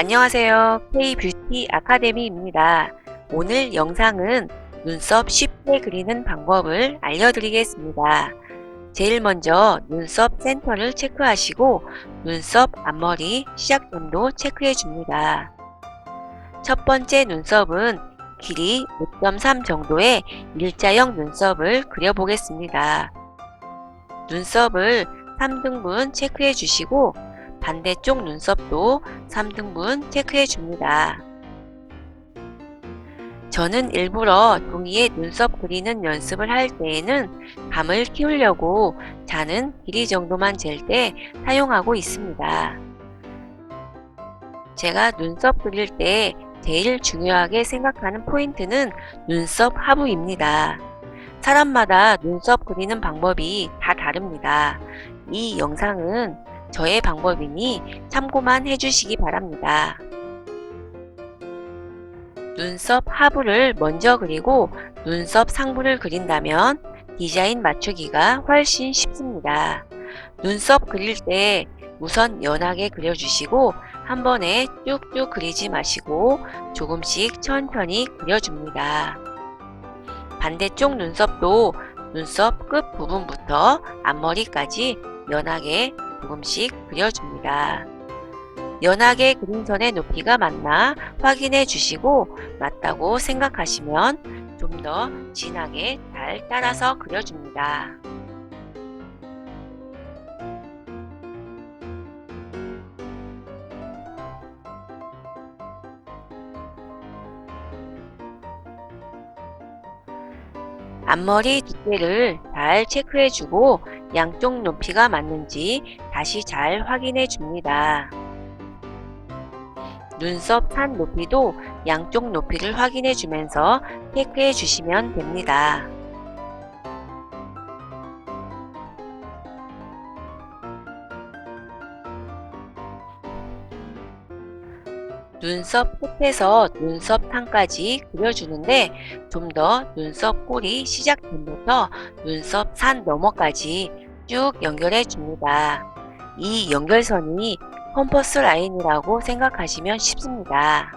안녕하세요. K-뷰티 아카데미입니다. 오늘 영상은 눈썹 쉽게 그리는 방법을 알려드리겠습니다. 제일 먼저 눈썹 센터를 체크하시고 눈썹 앞머리 시작점도 체크해 줍니다. 첫 번째 눈썹은 길이 5.3 정도의 일자형 눈썹을 그려보겠습니다. 눈썹을 3등분 체크해 주시고 반대쪽 눈썹도 3등분 체크해 줍니다. 저는 일부러 종이에 눈썹 그리는 연습을 할 때에는 감을 키우려고 자는 길이 정도만 잴 때 사용하고 있습니다. 제가 눈썹 그릴 때 제일 중요하게 생각하는 포인트는 눈썹 하부입니다. 사람마다 눈썹 그리는 방법이 다 다릅니다. 이 영상은 저의 방법이니 참고만 해주시기 바랍니다. 눈썹 하부를 먼저 그리고 눈썹 상부를 그린다면 디자인 맞추기가 훨씬 쉽습니다. 눈썹 그릴 때 우선 연하게 그려주시고 한 번에 쭉쭉 그리지 마시고 조금씩 천천히 그려줍니다. 반대쪽 눈썹도 눈썹 끝 부분부터 앞머리까지 연하게 조금씩 그려줍니다. 연하게 그린 선의 높이가 맞나 확인해 주시고 맞다고 생각하시면 좀 더 진하게 잘 따라서 그려줍니다. 앞머리 두께를 잘 체크해 주고 양쪽 높이가 맞는지 다시 잘 확인해 줍니다. 눈썹 산 높이도 양쪽 높이를 확인해 주면서 체크해 주시면 됩니다. 눈썹 끝에서 눈썹 탄까지 그려주는데 좀 더 눈썹 꼬리 시작점부터 눈썹 산 너머까지 쭉 연결해 줍니다. 이 연결선이 컴퍼스 라인이라고 생각하시면 쉽습니다.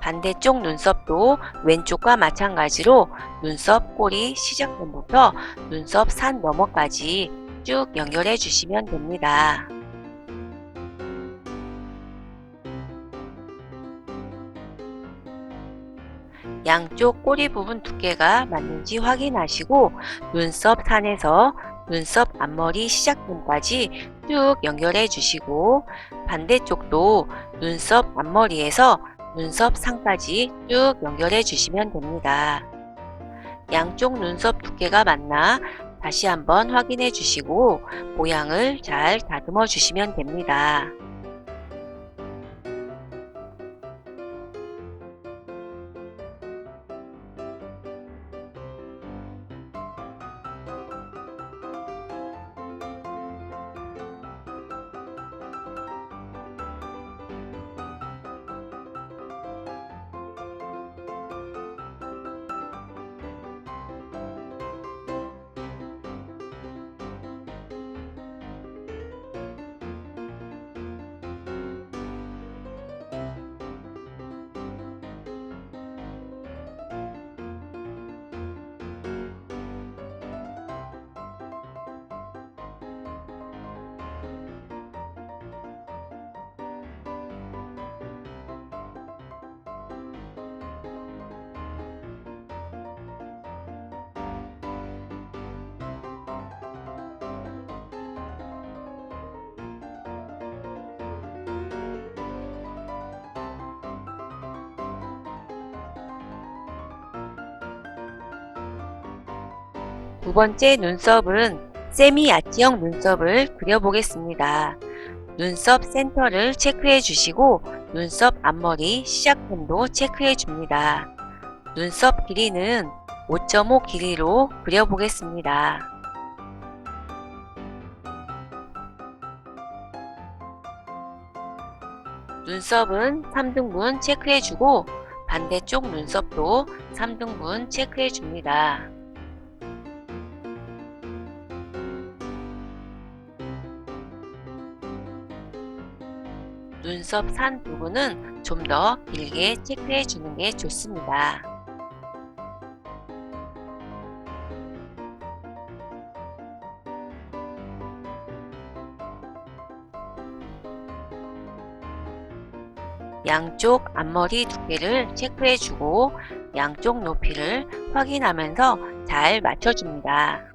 반대쪽 눈썹도 왼쪽과 마찬가지로 눈썹 꼬리 시작점부터 눈썹 산 너머까지 쭉 연결해 주시면 됩니다. 양쪽 꼬리 부분 두께가 맞는지 확인하시고 눈썹 산에서 눈썹 앞머리 시작점까지 쭉 연결해 주시고 반대쪽도 눈썹 앞머리에서 눈썹 상까지 쭉 연결해 주시면 됩니다. 양쪽 눈썹 두께가 맞나 다시 한번 확인해 주시고 모양을 잘 다듬어 주시면 됩니다. 두 번째 눈썹은 세미 아치형 눈썹을 그려보겠습니다. 눈썹 센터를 체크해 주시고 눈썹 앞머리 시작점도 체크해 줍니다. 눈썹 길이는 5.5 길이로 그려보겠습니다. 눈썹은 3등분 체크해 주고 반대쪽 눈썹도 3등분 체크해 줍니다. 눈썹 산 부분은 좀 더 길게 체크해 주는 게 좋습니다. 양쪽 앞머리 두께를 체크해 주고 양쪽 높이를 확인하면서 잘 맞춰줍니다.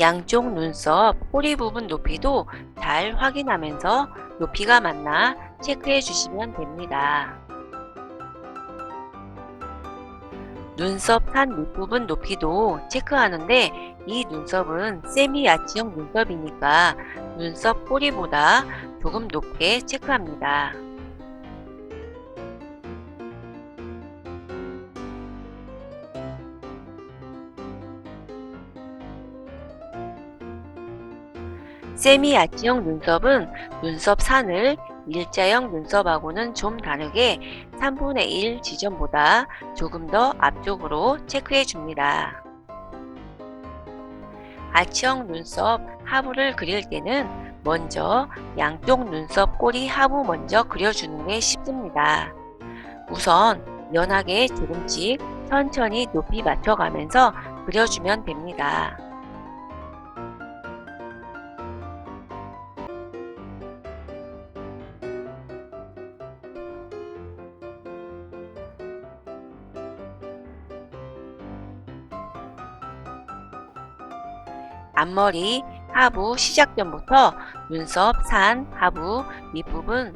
양쪽 눈썹 꼬리 부분 높이도 잘 확인하면서 높이가 맞나 체크해 주시면 됩니다. 눈썹 산 밑부분 높이도 체크하는데 이 눈썹은 세미 아치형 눈썹이니까 눈썹 꼬리보다 조금 높게 체크합니다. 세미 아치형 눈썹은 눈썹 산을 일자형 눈썹하고는 좀 다르게 3분의 1 지점보다 조금 더 앞쪽으로 체크해 줍니다. 아치형 눈썹 하부를 그릴 때는 먼저 양쪽 눈썹 꼬리 하부 먼저 그려주는 게 쉽습니다. 우선 연하게 조금씩 천천히 높이 맞춰가면서 그려주면 됩니다. 앞머리 하부 시작점부터 눈썹 산 하부 밑부분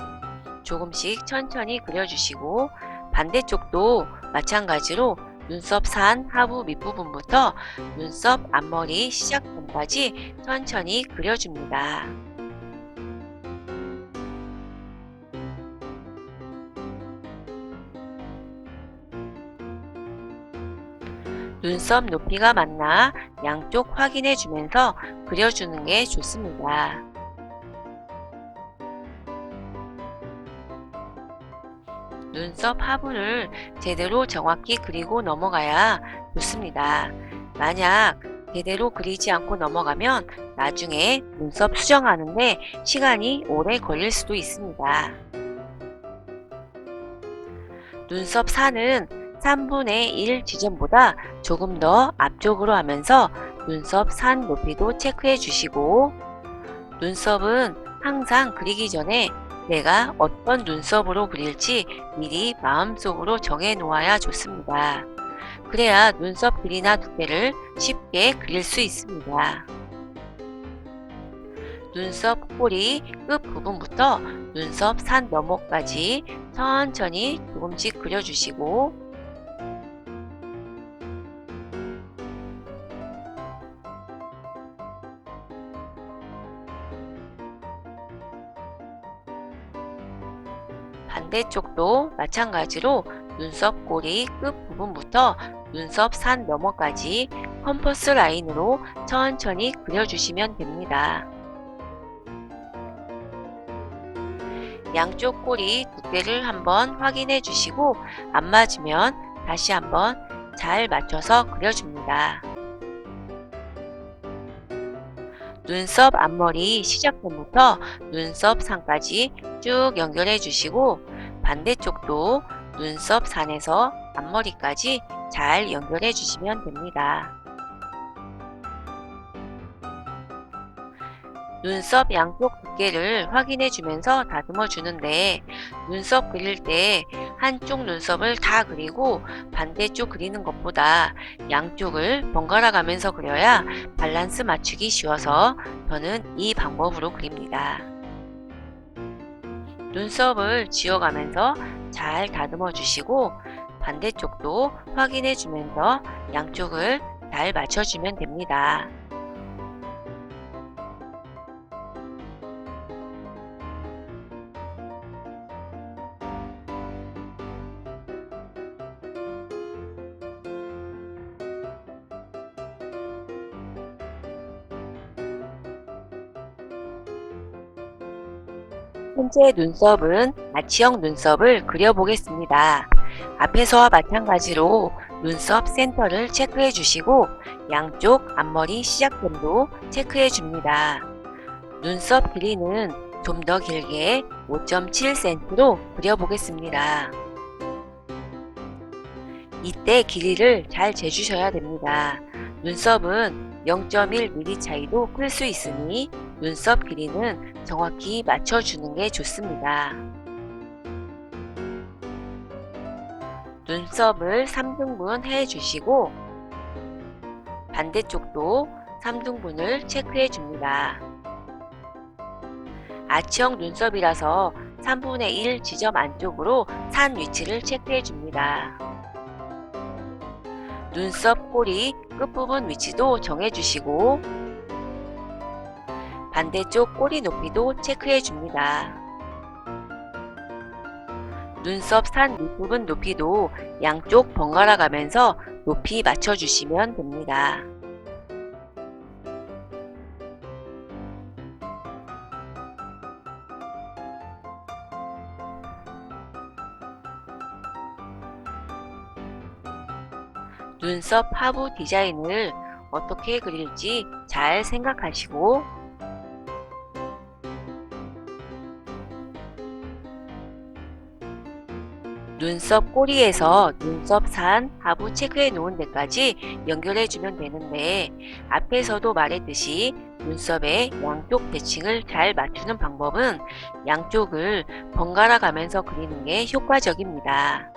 조금씩 천천히 그려주시고 반대쪽도 마찬가지로 눈썹 산 하부 밑부분부터 눈썹 앞머리 시작점까지 천천히 그려줍니다. 눈썹 높이가 맞나 양쪽 확인해 주면서 그려주는 게 좋습니다. 눈썹 하부를 제대로 정확히 그리고 넘어가야 좋습니다. 만약 제대로 그리지 않고 넘어가면 나중에 눈썹 수정하는데 시간이 오래 걸릴 수도 있습니다. 눈썹 산은 3분의 1 지점보다 조금 더 앞쪽으로 하면서 눈썹 산 높이도 체크해 주시고 눈썹은 항상 그리기 전에 내가 어떤 눈썹으로 그릴지 미리 마음속으로 정해 놓아야 좋습니다. 그래야 눈썹 길이나 두께를 쉽게 그릴 수 있습니다. 눈썹 꼬리 끝 부분부터 눈썹 산 너머까지 천천히 조금씩 그려주시고 반대쪽도 마찬가지로 눈썹 꼬리 끝 부분부터 눈썹 산 너머까지 컴퍼스 라인으로 천천히 그려주시면 됩니다. 양쪽 꼬리 두께를 한번 확인해 주시고 안 맞으면 다시 한번 잘 맞춰서 그려줍니다. 눈썹 앞머리 시작점부터 눈썹 산까지 쭉 연결해 주시고 반대쪽도 눈썹 산에서 앞머리까지 잘 연결해 주시면 됩니다. 눈썹 양쪽 두께를 확인해 주면서 다듬어 주는데 눈썹 그릴 때 한쪽 눈썹을 다 그리고 반대쪽 그리는 것보다 양쪽을 번갈아 가면서 그려야 밸런스 맞추기 쉬워서 저는 이 방법으로 그립니다. 눈썹을 지워가면서 잘 다듬어 주시고 반대쪽도 확인해 주면서 양쪽을 잘 맞춰주면 됩니다. 현재 눈썹은 아치형 눈썹을 그려보겠습니다. 앞에서와 마찬가지로 눈썹 센터를 체크해 주시고 양쪽 앞머리 시작점도 체크해 줍니다. 눈썹 길이는 좀 더 길게 5.7cm로 그려보겠습니다. 이때 길이를 잘 재주셔야 됩니다. 눈썹은 0.1mm 차이도 클 수 있으니 눈썹 길이는 정확히 맞춰주는 게 좋습니다. 눈썹을 3등분 해 주시고 반대쪽도 3등분을 체크해 줍니다. 아치형 눈썹이라서 3분의 1 지점 안쪽으로 산 위치를 체크해 줍니다. 눈썹 꼬리 끝부분 위치도 정해 주시고 반대쪽 꼬리 높이도 체크해 줍니다. 눈썹 산 윗부분 높이도 양쪽 번갈아 가면서 높이 맞춰 주시면 됩니다. 눈썹 하부 디자인을 어떻게 그릴지 잘 생각하시고 눈썹 꼬리에서 눈썹 산 하부 체크해 놓은 데까지 연결해 주면 되는데 앞에서도 말했듯이 눈썹의 양쪽 대칭을 잘 맞추는 방법은 양쪽을 번갈아 가면서 그리는 게 효과적입니다.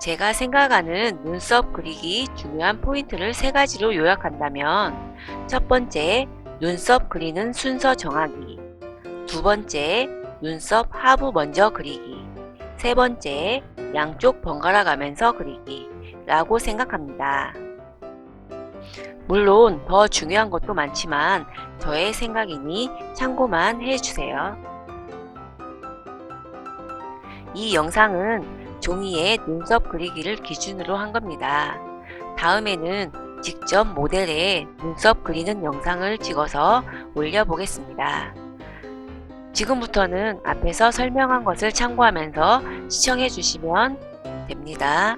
제가 생각하는 눈썹 그리기 중요한 포인트를 세 가지로 요약한다면 첫 번째, 눈썹 그리는 순서 정하기 두 번째, 눈썹 하부 먼저 그리기 세 번째, 양쪽 번갈아 가면서 그리기 라고 생각합니다. 물론 더 중요한 것도 많지만 저의 생각이니 참고만 해주세요. 이 영상은 종이에 눈썹 그리기를 기준으로 한 겁니다. 다음에는 직접 모델에 눈썹 그리는 영상을 찍어서 올려보겠습니다. 지금부터는 앞에서 설명한 것을 참고하면서 시청해 주시면 됩니다.